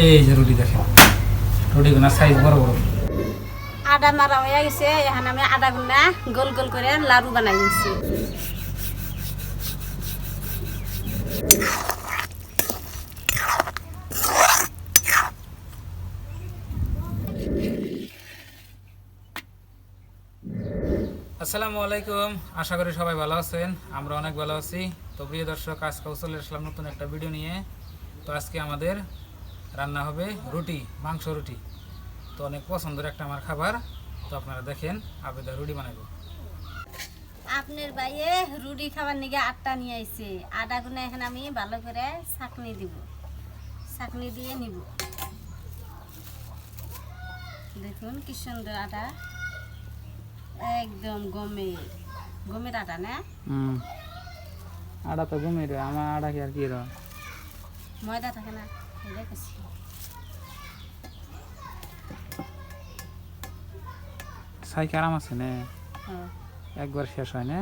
এই যে রুটি দেখেন। রুটিগুলো সাইজ বড় বড়। আদা মারা হয়ে গেছে এখন আমি আদা গুনা গোল গোল করে লাড়ু বানাই নিচ্ছি আসসালামু আলাইকুম আশা করি সবাই ভালো আছেন। আমরা অনেক ভালো আছি। তো প্রিয় দর্শক আজকে চলে আসলাম নতুন একটা ভিডিও নিয়ে। তো আজকে আমাদের রান্না হবে রুটি মাংস রুটি। তো অনেক পছন্দের একটা আমার খাবার। তো আপনারা দেখেন আবেদা রুটি বানাবো। আপনার বাইয়ে রুটি খাবার নিগে আটটা নিয়ে আইছে। আটা গুনা এখন আমি ভালো করে ছাকনি দিব। ছাকনি দিয়ে নিব। দেখুন কি সুন্দর আটা। একদম গমে গমের আটা না? হুম। আড়া তো ঘুমিয়ে রে আমার আড়া কি আর কি রে ময়দা থাকে না। দেখেছি সাই আরাম আছে না? হ্যাঁ। একবার শেষ হয় না?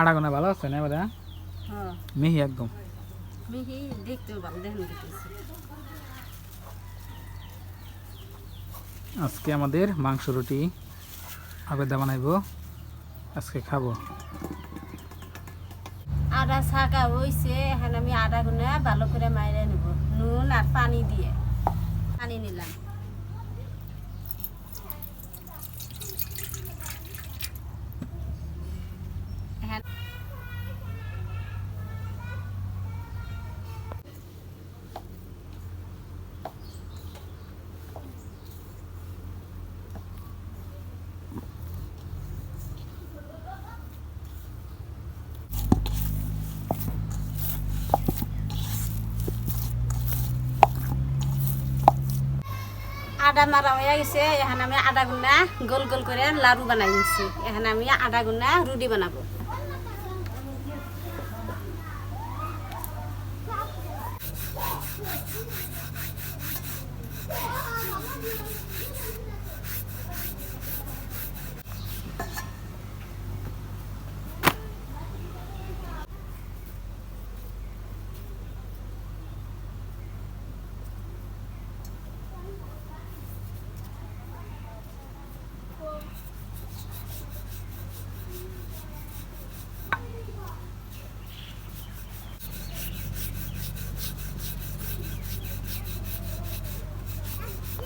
আড়া গোনা ভালো আছে না বোধা? হ্যাঁ। মিহি একদম। মিহি দেখতেও ভালো দেখুন আজকে আমাদের মাংস রুটি আবেদা বানাইবো আজকে খাব। আদা ছাকা হয়েছে এখন আমি আদা গুনা ভালো করে মাইরে নেব। নুন আর পানি দিয়ে। পানি নিলাম। আদা মারা হয়ে গেছে, এখন আমি আদা গুন্না গোল গোল করে লাড়ু বানাই নিছি। এখন আমি আদা গুন্না রুটি বানাবো।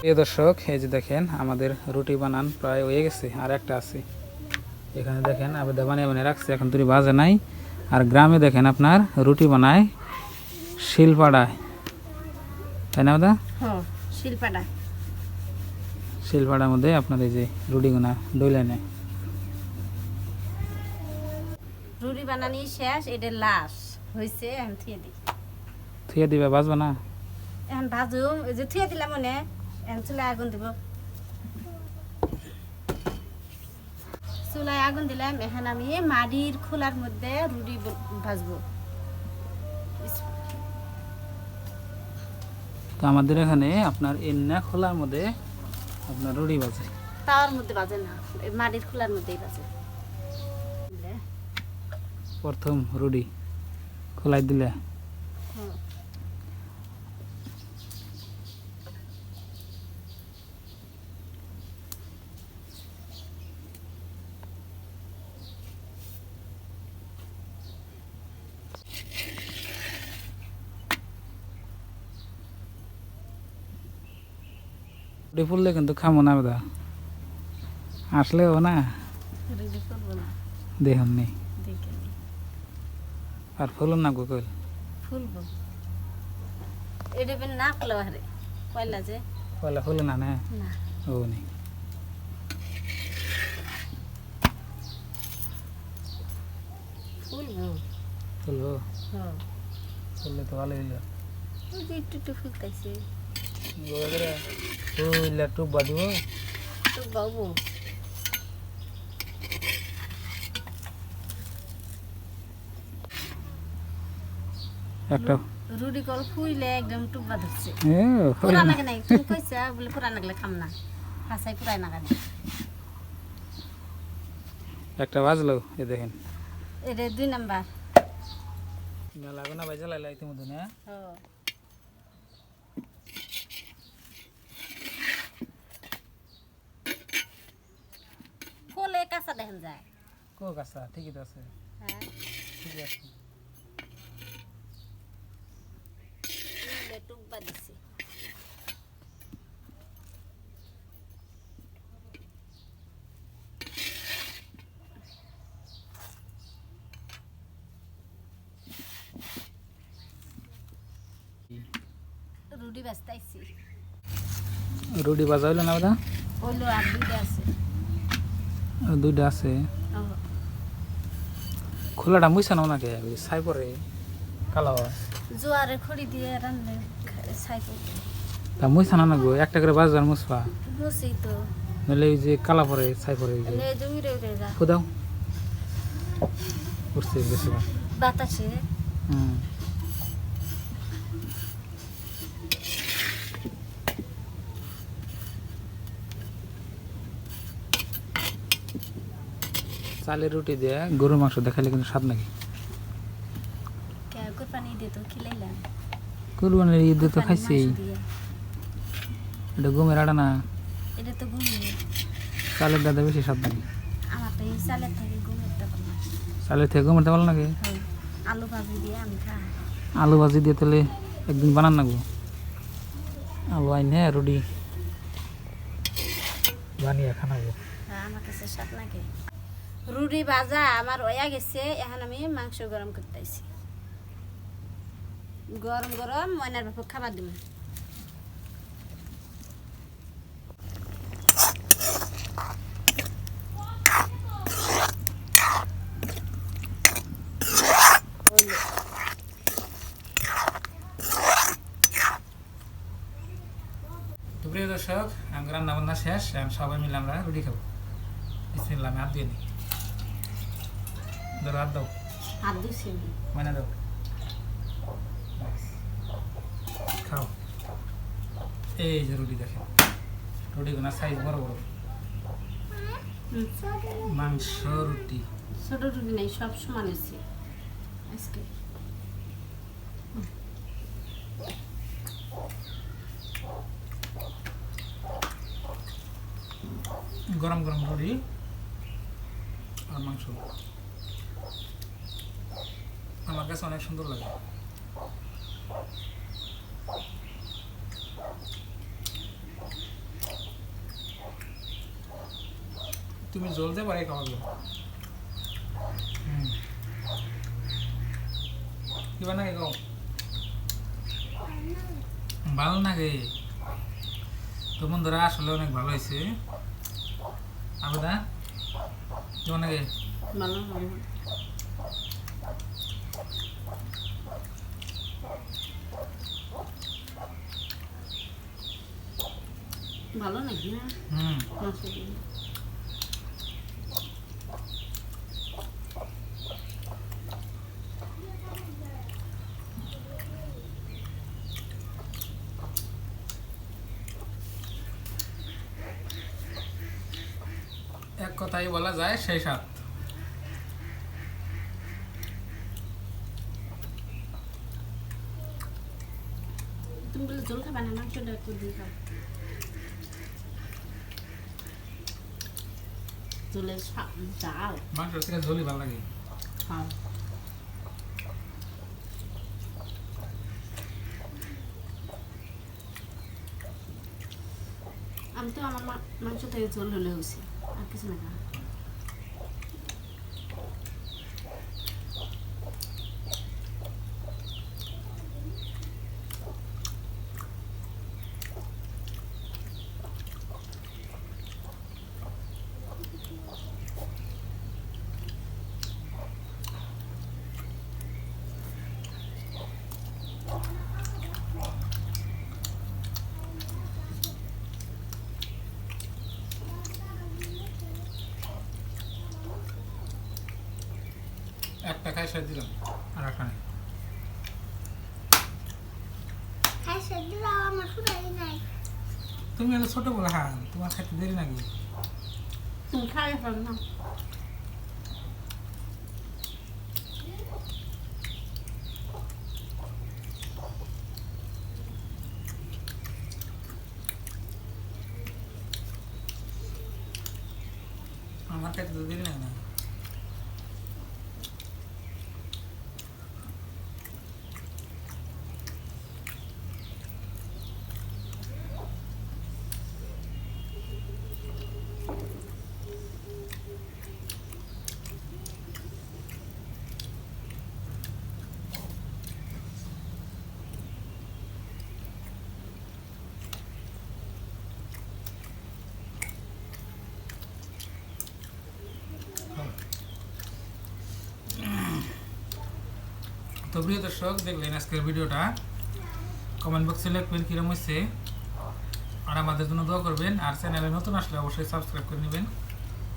প্রিয় দর্শক এই যে দেখেন আমাদের রুটি বানান প্রায় হয়ে গেছে আর একটা আছে। এখানে দেখেন আবেদা বানিয়ে বানিয়ে রাখছে এখন তুই বাজে নাই। আর গ্রামে দেখেন আপনার রুটি বানায় শিলপাড়ায়। তাই না দাদা শিল্পাটা শিলপাড়ার মধ্যে আপনার এই যে রুটিগুনা ডইলে নেয়। রুটি বানানি শেষ এটা লাশ হয়েছে এখন থুয়ে দিই। থুয়ে দিবে বাজবে না? এখন ভাজু এই যে থুয়ে দিলাম মনে। এখন চুলায় আগুন দিব। চুলায় আগুন দিলাম এখন আমি মাটির খোলার মধ্যে রুটি ভাজবো। তো আমাদের এখানে আপনার এন্না খোলার মধ্যে আপনার রুটি বাজে তাওয়ার মধ্যে বাজে না মাটির খোলার মধ্যেই বাজে প্রথম রুটি খোলাই দিলে। রুটি কিন্তু খামো না দাদা আসলেও না? না। দেখুন নি। আর ফুলুন না গোকুল ফুলবো। এটা বেন না ফুলো হারে? পয়লা যে। পয়লা ফুলু না না? না। ও নেই। ফুলবো। ফুলবো? হ্যাঁ। ফুললে তো ভালো হইল। একটু একটু ফুলতেছে। ফুললে টুপ বাঁধিব তো বাবু একটা। রুটি কল ফুইলে একদম টুপা ধরছে পুরা। লাগে নাই তুমি কইছা বলে পুরা লাগলে খাম না। হাসাই পুরাই নাগা দিই একটা বাজলো এ দেখেন। এটা দুই নাম্বার। মেলা গোনা বাজে লাইলা ইতিমধ্যে না। যায় কোক আচ্ছা ঠিকই তো আছে হ্যাঁ ঠিকই আছে নিলে টুকবা দিছি রুটি বাস্তাইছি রুটি বাজা হইল না দাদা হইল আর দুইটা আছে দুইটা আছে। খোলাটা মুইছা নাও নাকি ছাই পরে কালো হয় জোয়ারে খড়ি দিয়ে রান্না ছাই তা মুইছা না নাগো একটা করে বাজার মুসবা বুঝছি তো। নাহলে ওই যে কালা পরে ছাই পরে ওই যে যে উড়ে যা। কোদাও উঠছে বেশি। বাতাসে। হুম। চালের রুটি দিয়ে গরুর মাংস দেখাইলে কিন্তু স্বাদ নাকি? কে কোরবানি তো খিলাইলাম। ঈদে তো খাইছি। এটা গমের আটা না? এটা তো চালের দাদা বেশি স্বাদ নাকি? চালের থেকে ভালো। চালের গমের ভালো লাগে আলু ভাজি দিয়ে আমি খাই। আলু ভাজি দিয়ে তাহলে একদিন বানান নাগবো আলু আইনে রুটি। বানিয়ে খানাবো হ্যাঁ, আমার কাছে স্বাদ লাগে। রুটি ভাজা আমার ওয়া গেছে, এখন আমি মাংস গরম করতেছি। গরম গরম ময়নার বাপু খাবার দিব। দর্শক আমি রান্না বান্না শেষ সবাই মিলে আমরা রুটি খাব। আমি দিয়ে নিই। ধরো হাত দাও। হাত দিছি। মানে দাও। খাও। এই যে রুটি দেখেন। রুটিগুলো সাইজ বড় বড়। মাংস রুটি ছোট রুটি নেই সব সমান হয়েছে আজকে। গরম গরম রুটি আর মাংস। কাছে অনেক সুন্দর লাগে। তুমি জ্বলতে পারে খাওয়াবে হুম। কিবা নাকি কও ভালো লাগে তো বন্ধুরা, আসলে অনেক ভালো হয়েছে। আবেদা, কেমন লাগে? ভালো। ভালো ভালো নাকি না হুম মাংস দিয়ে এক কথাই বলা যায় সেই সাত বলে জল খাবে না মাংসটা একটু দিয়ে খাও স্বাদ জাল মাংস থেকে ঝোলই ভালো লাগে খাও আমি তো আমার মা- মাংস থেকে ঝোল হলে হয়েছি আর কিছু না শেষ দিলাম আর একটা নেই। হ্যাঁ তুমি এত ছোট বলে হ্যাঁ তোমার খাইতে দেরি নাকি? খাই না। আমার খাইতে তো দিলি না তো প্রিয় দর্শক, দেখলেন আজকের ভিডিওটা। কমেন্ট বক্সে লিখবেন কিরম হয়েছে। আর আমাদের জন্য দোয়া করবেন। আর চ্যানেলে নতুন আসলে অবশ্যই সাবস্ক্রাইব করে নেবেন।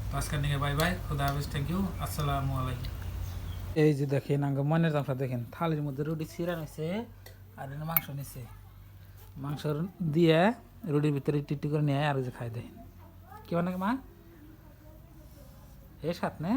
তো আজকের নিয়ে বাই বাই খুদা হাফিজ। থ্যাংক ইউ আসসালামু আলাইকুম। এই যে দেখেন, আঙ্গ মনের দামটা দেখেন। থালির মধ্যে রুটি ছিঁড়া নিছে আর মাংস নিছে। মাংস দিয়ে রুটির ভিতরে টিটি করে নিয়ে আর যে খাই দেয় কি বানাকে মা? এ সাত না?